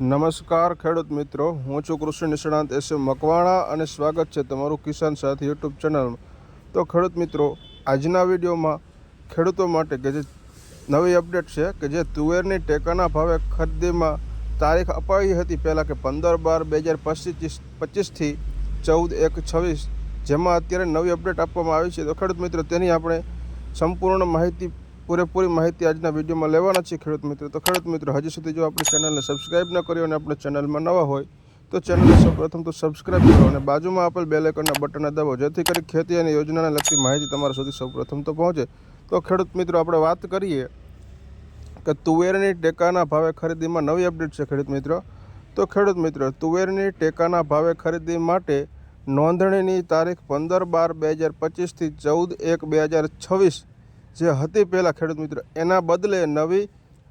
નમસ્કાર ખેડૂત મિત્રો, હું છું કૃષિ નિષ્ણાંત એસ. મકવાણા અને સ્વાગત છે તમારું કિસાન સાથી યુટ્યુબ ચેનલમાં. તો ખેડૂત મિત્રો, આજના વિડીયોમાં ખેડૂતો માટે કે જે નવી અપડેટ છે કે જે તુવેરની ટેકાના ભાવે ખરીદીમાં તારીખ અપાઈ હતી પહેલાં કે પંદર બાર બે હજાર પચીસ, પચીસથી ચૌદ એક છવ્વીસ, જેમાં અત્યારે નવી અપડેટ આપવામાં આવી છે. તો ખેડૂત મિત્રો, તેની આપણે સંપૂર્ણ માહિતી પૂરેપૂરી માહિતી આજના વિડીયોમાં લેવાના છે ખેડૂત મિત્રો. તો ખેડૂત મિત્રો, હજી સુધી જો આપણી ચેનલને સબસ્ક્રાઈબ ન કર્યો અને આપણે ચેનલમાં નવા હોય, તો ચેનલને સૌપ્રથમ તો સબસ્ક્રાઇબ કરો અને બાજુમાં આપેલ બે આઇકનના બટનને દબાવો, જેથી કરી ખેતી અને યોજનાને લગતી માહિતી તમારા સુધી સૌપ્રથમ તો પહોંચે. તો ખેડૂત મિત્રો, આપણે વાત કરીએ કે તુવેરની ટેકાના ભાવે ખરીદીમાં નવી અપડેટ છે ખેડૂત મિત્રો. તો ખેડૂત મિત્રો, તુવેરની ટેકાના ભાવે ખરીદી માટે નોંધણીની તારીખ પંદર બાર બે હજાર પચીસથી ચૌદ એક બે હજાર છવ્વીસ જે હતી પહેલાં ખેડૂત મિત્રો. એના બદલે નવી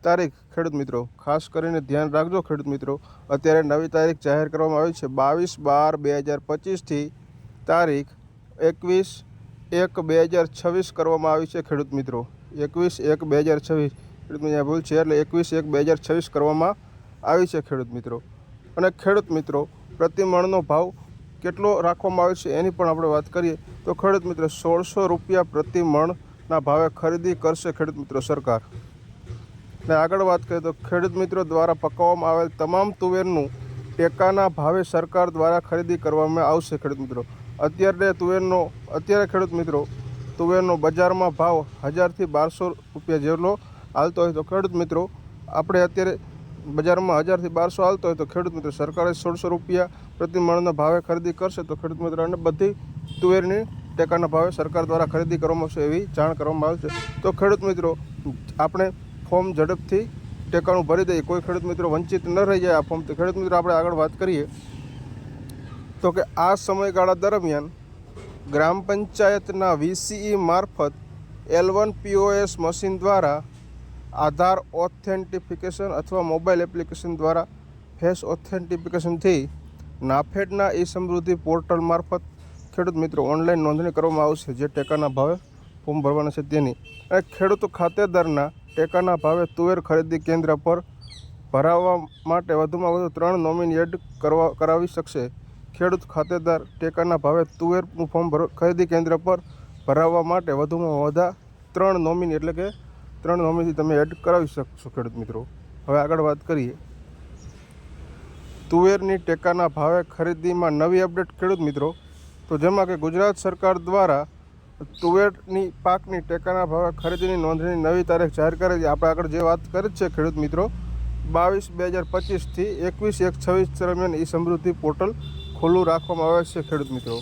તારીખ ખેડૂત મિત્રો. ખાસ કરીને ધ્યાન રાખજો ખેડૂત મિત્રો. અત્યારે નવી તારીખ જાહેર કરવામાં આવી છે. બાવીસ બાર બે હજાર પચીસથી તારીખ એકવીસ એક બે હજાર છવ્વીસ કરવામાં આવી છે ખેડૂત મિત્રો. એકવીસ એક બે હજાર છવ્વીસ. ખેડૂત મિત્રો ભૂલ છે. એટલે એકવીસ એક બે હજાર છવ્વીસ કરવામાં આવી છે ખેડૂત મિત્રો. અને ખેડૂત મિત્રો પ્રતિ મણનો ભાવ કેટલો રાખવામાં આવે છે એની પણ આપણે વાત કરીએ. તો ખેડૂત મિત્રો, સોળસો રૂપિયા પ્રતિ મણના ભાવે ખરીદી કરશે ખેડૂત મિત્રો સરકાર. ને આગળ વાત કરીએ તો ખેડૂત મિત્રો દ્વારા પકાવવામાં આવેલ તમામ તુવેરનું ટેકાના ભાવે સરકાર દ્વારા ખરીદી કરવામાં આવશે ખેડૂત મિત્રો. અત્યારે તુવેરનો, અત્યારે ખેડૂત મિત્રો તુવેરનો બજારમાં ભાવ હજારથી બારસો રૂપિયા જેટલો હાલતો હોય તો ખેડૂત મિત્રો આપણે અત્યારે બજારમાં હજારથી બારસો હાલતો હોય તો ખેડૂત મિત્રો સરકારે સોળસો રૂપિયા પ્રતિ મણના ભાવે ખરીદી કરશે તો ખેડૂત મિત્રોને બધી તુવેરની ટેકાના ભાવે સરકાર દ્વારા ખરીદી કરવામાં આવશે એવી જાણ કરવામાં આવે છે. તો ખેડૂત મિત્રો, આપણે ફોર્મ ઝડપથી ટેકાનું ભરી દઈએ. કોઈ ખેડૂત મિત્રો વંચિત ન રહી જાય આ ફોર્મ. તો ખેડૂત મિત્રો, આપણે આગળ વાત કરીએ. તો કે આ સમયગાળા દરમિયાન ગ્રામ પંચાયતના વીસીઈ મારફત એલ વન પીઓએસ મશીન દ્વારા આધાર ઓથેન્ટિફિકેશન અથવા મોબાઈલ એપ્લિકેશન દ્વારા ફેસ ઓથેન્ટિફિકેશનથી નાફેડના ઈ સમૃદ્ધિ પોર્ટલ મારફત ખેડૂત મિત્રો, ઓનલાઈન નોંધણી કરવામાં આવશે જે ટેકાના ભાવે ફોર્મ ભરવાના છે તેની. અને ખેડૂતો ખાતેદારના ટેકાના ભાવે તુવેર ખરીદી કેન્દ્ર પર ભરાવવા માટે વધુમાં વધુ ત્રણ નોમિની એડ કરવા, કરાવી શકશે. ખેડૂત ખાતેદાર ટેકાના ભાવે તુવેરનું ફોર્મ ખરીદી કેન્દ્ર પર ભરાવવા માટે વધુમાં વધા ત્રણ નોમિની, એટલે કે ત્રણ નોમિની તમે એડ કરાવી શકશો ખેડૂત મિત્રો. હવે આગળ વાત કરીએ. તુવેરની ટેકાના ભાવે ખરીદીમાં નવી અપડેટ ખેડૂત મિત્રો તો જેમાં કે ગુજરાત સરકાર દ્વારા તુવેરની પાકની ટેકાના ભાવે ખરીદીની નોંધણી નવી તારીખ જાહેર કરી છે. આપણે આગળ જે વાત કરી છે ખેડૂત મિત્રો, બાવીસ બે હજાર પચીસથી એકવીસ એક છવ્વીસ દરમિયાન ઈ સમૃદ્ધિ પોર્ટલ ખુલ્લું રાખવામાં આવે છે ખેડૂત મિત્રો.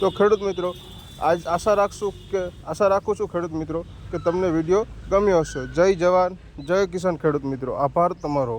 તો ખેડૂત મિત્રો, આજ આશા રાખશું કે, આશા રાખું છું ખેડૂત મિત્રો, કે તમને વીડિયો ગમ્યો હશે. જય જવાન, જય કિસાન ખેડૂત મિત્રો. આભાર તમારો.